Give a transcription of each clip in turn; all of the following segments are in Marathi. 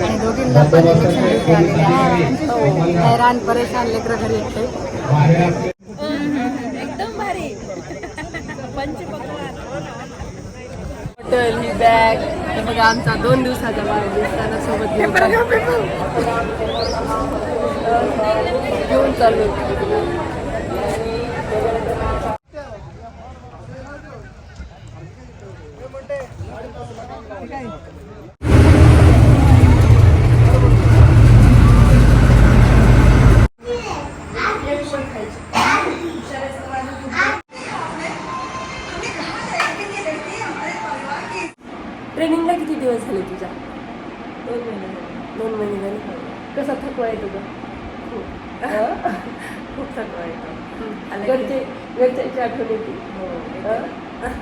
आणि दोघींना पण इलेक्शन ड्युटी आलेली आहे तो हैराण परेशान लेकरं घरी येते एकदम भारी. हॉटेल ही बॅग हे बघा आमचा दोन दिवसाचा वाढदिवसाला सोबत घेऊन घेऊन चाललो ट्रेनिंगला किती दिवस झाले तुझ्या? दोन महिने दोन महिने झाले. कसा थकवा आहे तुझा खूप. थकवा येतो. घरचे घरच्यांची आठवण येते हो, हं?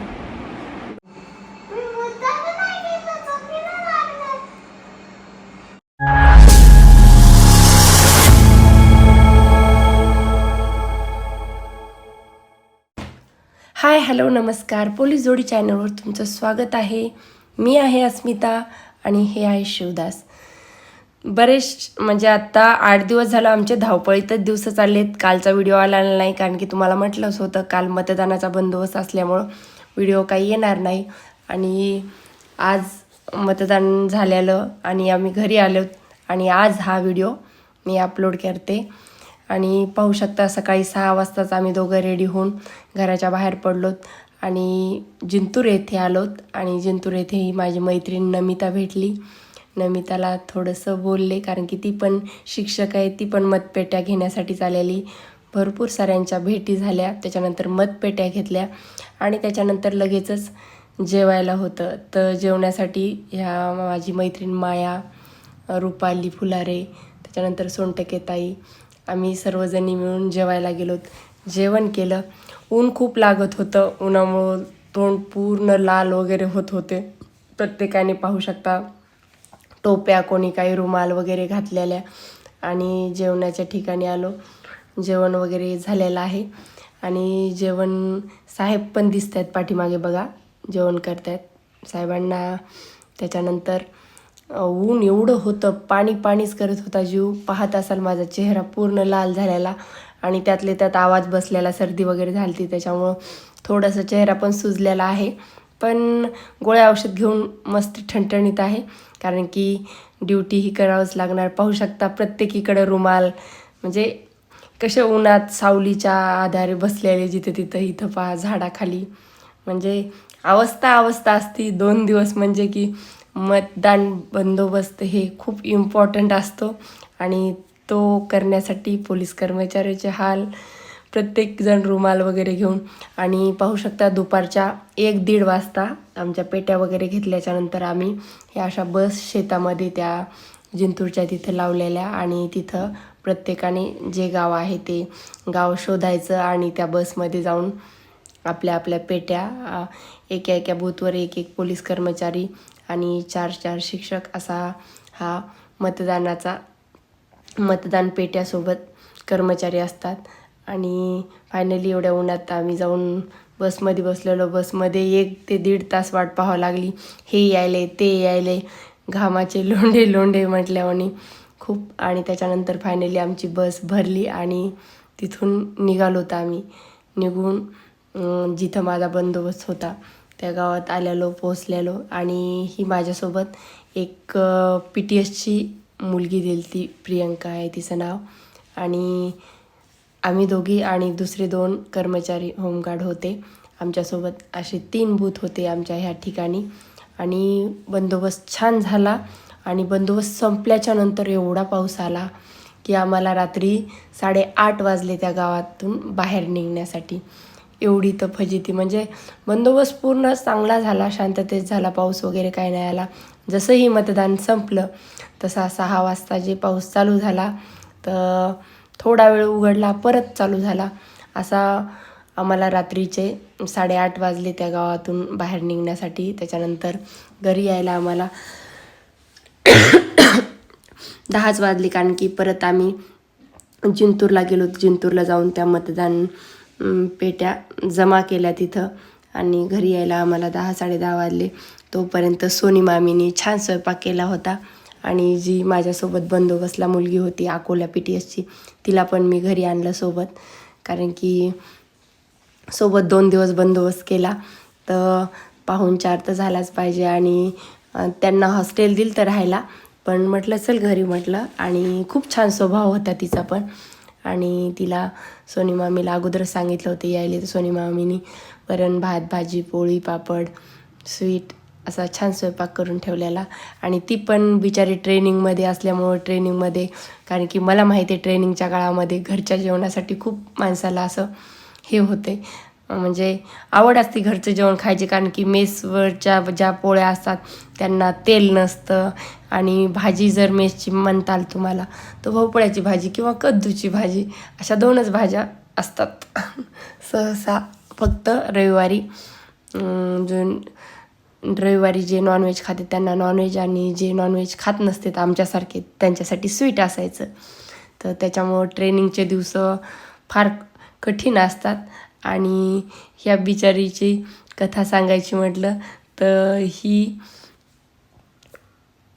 हाय हॅलो नमस्कार. पोलीस जोडी चॅनलवर तुमचं स्वागत आहे. मी आहे अस्मिता आणि हे आहे शिवदास. बरेच म्हणजे आत्ता आठ दिवस झालं आमचे धावपळीतच दिवस चाललेत. कालचा व्हिडिओ आला नाही कारण की तुम्हाला म्हटलंच होतं काल मतदानाचा बंदोबस्त असल्यामुळं व्हिडिओ काही येणार नाही. आणि आज मतदान झालेलं आणि आम्ही घरी आलो आणि आज हा व्हिडिओ मी अपलोड करते. आणि पाहू शकता सकाळी सहा वाजताच आम्ही दोघं रेडी होऊन घराच्या बाहेर पडलोत. आणि जिंतूर येथे आलोत आणि जिंतूर येथे ही माझी मैत्रीण नमिता भेटली. नमिताला थोडंसं बोलले कारण की ती पण शिक्षक आहे ती पण मतपेट्या घेण्यासाठीच आलेली भरपूर साऱ्यांच्या भेटी झाल्या त्याच्यानंतर मतपेट्या घेतल्या आणि त्याच्यानंतर लगेचच जेवायला होतं. तर जेवण्यासाठी ह्या माझी मैत्रीण माया रुपाली फुलारे त्याच्यानंतर सोनटके ताई आम्ही सर्वजणी मिळून जेवायला गेलोत. जेवण केलं. ऊन खूप लागत होतं. उन्हामुळं तोंड पूर्ण लाल वगैरे होत होते. प्रत्येकाने पाहू शकता टोप्या कोणी काही रुमाल वगैरे घातलेल्या आणि जेवणाच्या ठिकाणी आलो. जेवण वगैरे झालेलं आहे. आणि जेवण साहेब पण दिसत आहेत पाठीमागे बघा जेवण करतायत. साहेबांना त्याच्यानंतर ऊन एवढं होतं पाणी पाणीच करत होता जीव. पाहत असाल माझा चेहरा पूर्ण लाल झालेला. आणि त्यातले त्यात आवाज बसलेला सर्दी वगैरे झाली होती त्याच्यामुळं थोडासा चेहरा पण सुजलेला आहे. पण गोळ्या औषध घेऊन मस्त ठणठणीत आहे कारण की ड्युटी ही करावंच लागणार. पाहू शकता प्रत्येकीकडे रुमाल म्हणजे कशा उन्हात सावलीच्या आधारे बसलेले जिथे तिथं इथं पहा झाडाखाली. म्हणजे अवस्था अवस्था असती. दोन दिवस म्हणजे की मतदान बंदोबस्त हे खूप इम्पॉर्टंट असतो. आणि तो करण्यासाठी पोलीस कर्मचाऱ्याचे हाल प्रत्येकजण रुमाल वगैरे घेऊन आणि पाहू शकता दुपारच्या एक दीड वाजता आमच्या पेट्या वगैरे घेतल्याच्यानंतर आम्ही ह्या अशा बस शेतामध्ये त्या जिंतूरच्या तिथं लावलेल्या आणि तिथं प्रत्येकाने जे गाव आहे ते गाव शोधायचं आणि त्या बसमध्ये जाऊन आपल्या आपल्या पेट्या एका एका बूथवर एक एक पोलीस कर्मचारी आणि चार चार शिक्षक असा हा मतदानाचा मतदान पेट्यासोबत कर्मचारी असतात. आणि फायनली एवढ्या उन्हात आम्ही जाऊन बसमध्ये बसलेलो. बसमध्ये एक ते दीड तास वाट पाहावं लागली. हे यायले ते यायले. घामाचे लोंढे लोंढे म्हटल्यावानी खूप. आणि त्याच्यानंतर फायनली आमची बस भरली आणि तिथून निघालो होतो आम्ही. निघून जिथं माझा बंदोबस्त होता त्या गावात आलेलो पोचलेलो आणि ही माझ्यासोबत एक पी टी एसची मुलगी दिली ती प्रियंका आहे तिचं नाव. आणि आम्ही दोघी आणि दुसरे दोन कर्मचारी होमगार्ड होते. आमच्यासोबत असे तीन बूथ होते आमच्या ह्या ठिकाणी. आणि बंदोबस्त छान झाला. आणि बंदोबस्त संपल्याच्या नंतर एवढा पाऊस आला की आम्हाला रात्री साडेआठ वाजले त्या गावातून बाहेर निघण्यासाठी. एवढी तर फजिती. म्हणजे बंदोबस्त पूर्ण चांगला झाला शांततेत झाला पाऊस वगैरे काही नाही आला. जसंही मतदान संपलं तसा सहा वाजता जे पाऊस चालू झाला तर थोडा वेळ उघडला परत चालू झाला. असा आम्हाला रात्रीचे साडेआठ वाजले त्या गावातून बाहेर निघण्यासाठी. त्याच्यानंतर घरी यायला आम्हाला दहाच वाजली कारण की परत आम्ही जिंतूरला गेलो. जिंतूरला जाऊन त्या मतदान पेट्या जमा केल्या तिथं. आणि घरी यायला आम्हाला दहा साडेदहा वाजले. तोपर्यंत सोनी मामीनी छान स्वयंपाक केला होता. आणि जी माझ्यासोबत बंदोबस्तला मुलगी होती अकोला पी टी एसची तिला पण मी घरी आणलं सोबत. कारण की सोबत दोन दिवस बंदोबस्त केला. तर पाहुणचार तर झालाच पाहिजे. आणि त्यांना हॉस्टेल दिलं तर राहायला. पण म्हटलं चल घरी म्हटलं. आणि खूप छान स्वभाव होता तिचा पण. आणि तिला सोनी मामीला अगोदर सांगितलं होतं यायला तर सोनी मामीनी वरण भात भाजी पोळी पापड स्वीट असा छान स्वयंपाक करून ठेवलेला. आणि ती पण बिचारी ट्रेनिंगमध्ये असल्यामुळं ट्रेनिंगमध्ये कारण की मला माहिती आहे ट्रेनिंगच्या काळामध्ये घरच्या जेवणासाठी खूप माणसाला असं हे होते म्हणजे आवड असते घरचं जेवण खायचे कारण की मेसवरच्या ज्या पोळ्या असतात त्यांना तेल नसतं. आणि भाजी जर मेसची म्हणताल तुम्हाला तर भोपळ्याची भाजी किंवा कद्दूची भाजी अशा दोनच भाज्या असतात. सहसा फक्त रविवारी अं, जो रविवारी जे नॉनव्हेज खाते त्यांना नॉनव्हेज आणि जे नॉनव्हेज खात नसते तर आमच्यासारखे त्यांच्यासाठी स्वीट असायचं. तर त्याच्यामुळं ट्रेनिंगचे दिवस फार कठीण असतात. आणि ह्या बिचारीची कथा सांगायची म्हटलं तर ही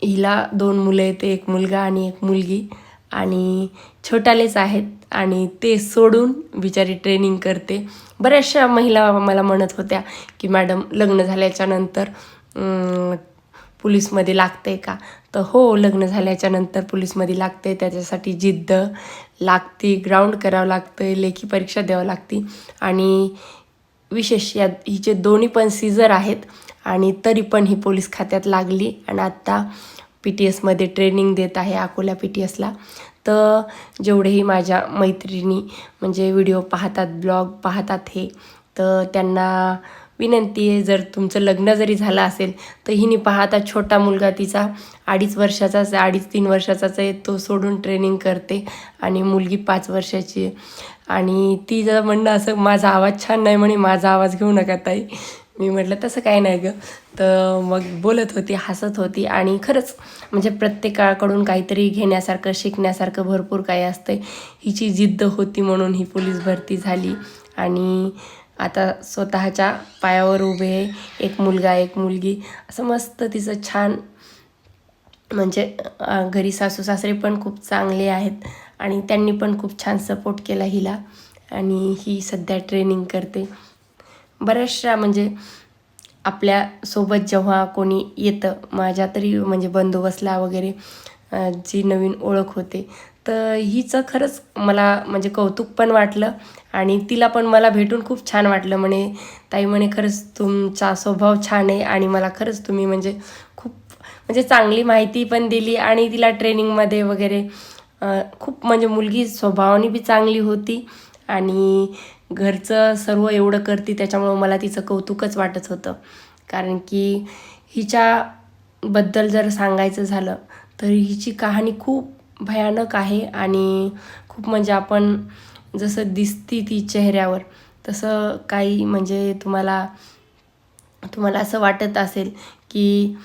हिला दोन मुलं आहेत एक मुलगा आणि एक मुलगी. आणि छोटालेच आहेत आणि ते सोडून बिचारी ट्रेनिंग करते. बऱ्याचशा महिला मला म्हणत होत्या की मॅडम लग्न झाल्याच्यानंतर अं, पोलीसमध्ये लागते का? तर हो लग्न झाल्याच्यानंतर पोलीसमध्ये लागते त्याच्यासाठी जिद्द लागते ग्राउंड करावं लागतं लेखी परीक्षा द्यावं लागते. आणि विशेष या हिचे दोन्ही पण सीझर आहेत आणि तरी पण ही पोलीस खात्यात लागली आणि आत्ता पी टी एसमध्ये ट्रेनिंग देत आहे अकोला पी टी एसला तर जेवढेही माझ्या मैत्रिणी म्हणजे व्हिडिओ पाहतात ब्लॉग पाहतात हे तर त्यांना विनंती आहे जर तुमचं लग्न जरी झालं असेल तर हिने पाहता छोटा मुलगा तिचा अडीच वर्षाचाच अडीच तीन वर्षाचाच आहे तो सोडून ट्रेनिंग करते आणि मुलगी पाच वर्षाची आहे. आणि ती जर म्हणणं असं माझा आवाज छान नाही म्हणे माझा आवाज घेऊ नका ताई. मी म्हटलं तसं काय नाही गं. तर मग बोलत होती हसत होती आणि खरंच म्हणजे प्रत्येकाकडून काहीतरी घेण्यासारखं शिकण्यासारखं भरपूर काही असतं हिची जिद्द होती म्हणून ही पोलीस भरती झाली आणि आता स्वतःच्या पायावर उभे आहे. एक मुलगा एक मुलगी. असं मस्त तिचं छान म्हणजे घरी सासू सासरे पण खूप चांगले आहेत आणि त्यांनी पण खूप छान सपोर्ट केला हिला आणि ही सध्या ट्रेनिंग करते. बऱ्याचशा म्हणजे आपल्यासोबत जेव्हा कोणी येतं माझ्या तरी म्हणजे बंदोबस्तला वगैरे जी नवीन ओळख होते तर हिचं खरंच मला म्हणजे कौतुक पण वाटलं आणि तिला पण मला भेटून खूप छान वाटलं. म्हणे ताई म्हणे खरंच तुमचा स्वभाव छान आहे आणि मला खरंच तुम्ही म्हणजे खूप म्हणजे चांगली माहिती पण दिली आणि तिला ट्रेनिंगमध्ये वगैरे खूप म्हणजे मुलगी स्वभावाने बी चांगली होती आणि घरचं सर्व एवढं करते त्याच्यामुळं मला तिचं कौतुकच वाटत होतं. कारण की हिच्याबद्दल जर सांगायचं झालं तर हिची कहाणी खूप भयानक आहे आणि खूप म्हणजे आपण जसं दिसती ती चेहऱ्यावर तसं काही म्हणजे तुम्हाला तुम्हाला असं वाटत असेल की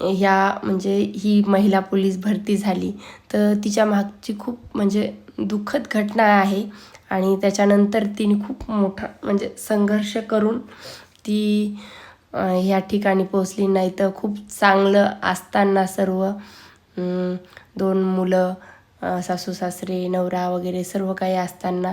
ह्या म्हणजे ही महिला पोलीस भरती झाली तर तिच्या मागची खूप म्हणजे दुःखद घटना आहे आणि त्याच्यानंतर तिने खूप मोठा म्हणजे संघर्ष करून ती ह्या ठिकाणी पोचली नाही तर खूप चांगलं असताना सर्व दोन मुलं सासू सासरे नवरा वगैरे सर्व काही असताना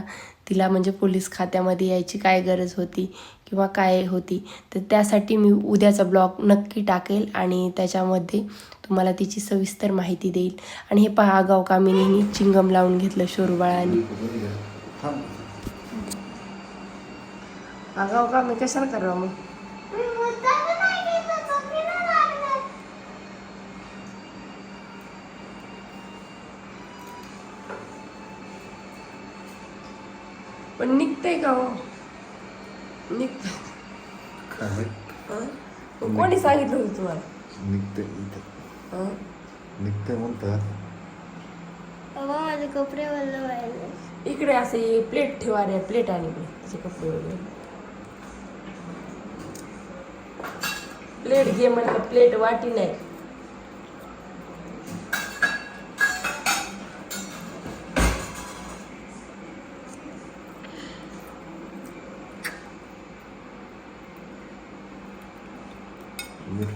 तिला म्हणजे पोलीस खात्यामध्ये यायची काय गरज होती किंवा काय होती तर त्यासाठी मी उद्याचा ब्लॉग नक्की टाकेल आणि त्याच्यामध्ये तुम्हाला तिची सविस्तर माहिती देईल. आणि हे पहा आगाव कामिनीने चिंगम लावून घेतलं शोरूबाळाने. आगाव का मी? कशाला करावं मग? पण निघतंय का हो? निघत कोणी सांगितलं होतं तुम्हाला? निघते इथे हं? निघते म्हणतात कपडे इकडे असे प्लेट ठेवा रे प्लेट आणि त्याचे कपडे वगैरे. प्लेट घे म्हणलं प्लेट वाटी नाही.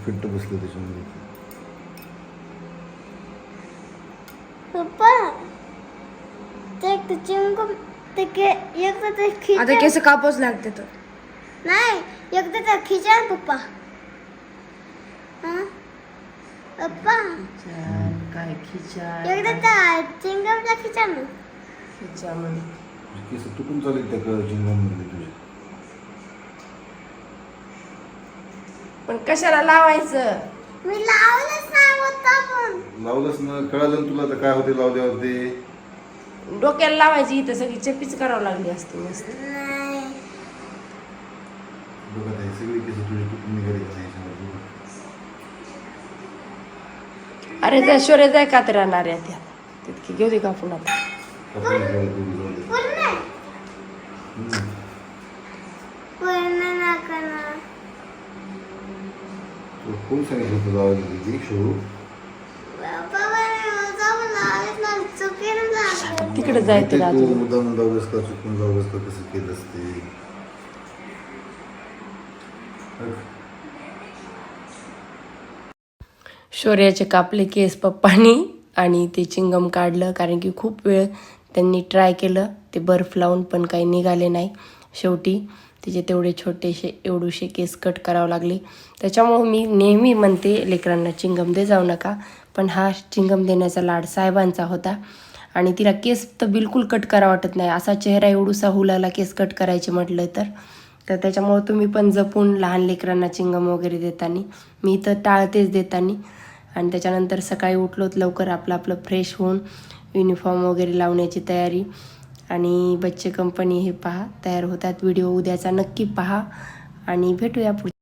पिंट बसलं त्याच्यामध्ये. पप्पा ते चिंक ते के एकदा ते आता खिचन केस कापावच लागते तर. नाही एकदा ते खिचन पप्पा. काय खिचार एकदा त्या चिंगमला खिचन. खिचा म्हण केस तुटून चालेल त्या जिल्ह्यांमध्ये तुझ्या पण कशाला लावायचं? मी लावलंच नाही होता पण लावलंच ना. कळालं ना तुला आता काय होते लावल्यावर ते डोक्याला लावायची इथं सगळी चप्पीच करावं लागली असते मस्त. नाही. बघत आहे सगळी केस तुझे तुटून निघाले का नाही. अरे त्या शोरे जाय का तर राहणार आहे त्या. तितकी घेऊ दे कापून आता? कपडे घाल तू जाऊ दे. पूर्ण? हम्म. पूर्ण नका ना तुला कोण सांगितलं होतं लावायला तिथे शो बाबा मला जाऊन लावलंच नाही चुकीनं लागलं तिकडे जायचं तू राजू. मुद्दाम लावलंस का चुकून लावलंस का कसं केलं असते? शौर्याचे कापले केस पप्पानी आणि ते चिंगम काढलं कारण की खूप वेळ त्यांनी ट्राय केलं. ते बर्फ लावून पण काही निघाले नाही. शेवटी तिचे तेवढे छोटेसे एवढूशे केस कट करावं लागले. त्याच्यामुळं मी नेहमी म्हणते लेकरांना चिंगम दे जाऊ नका. पण हा चिंगम देण्याचा लाड साहेबांचा होता. आणि तिला केस तर बिलकुल कट करा वाटत नाही. असा चेहरा एवढूसा हुलाला केस कट करायचे म्हटलं तर. तर त्याच्यामुळं तुम्ही पण जपून लहान लेकरांना चिंगम वगैरे देताना मी तर टाळतेच देताना. आणि त्याच्यानंतर सकाळी उठलोत लवकर आपलं आपलं फ्रेश होऊन युनिफॉर्म वगैरे लावण्याची तयारी. आणि बच्चे कंपनी हे पहा तयार होतात. व्हिडिओ उद्याचा नक्की पहा आणि भेटूया पुढे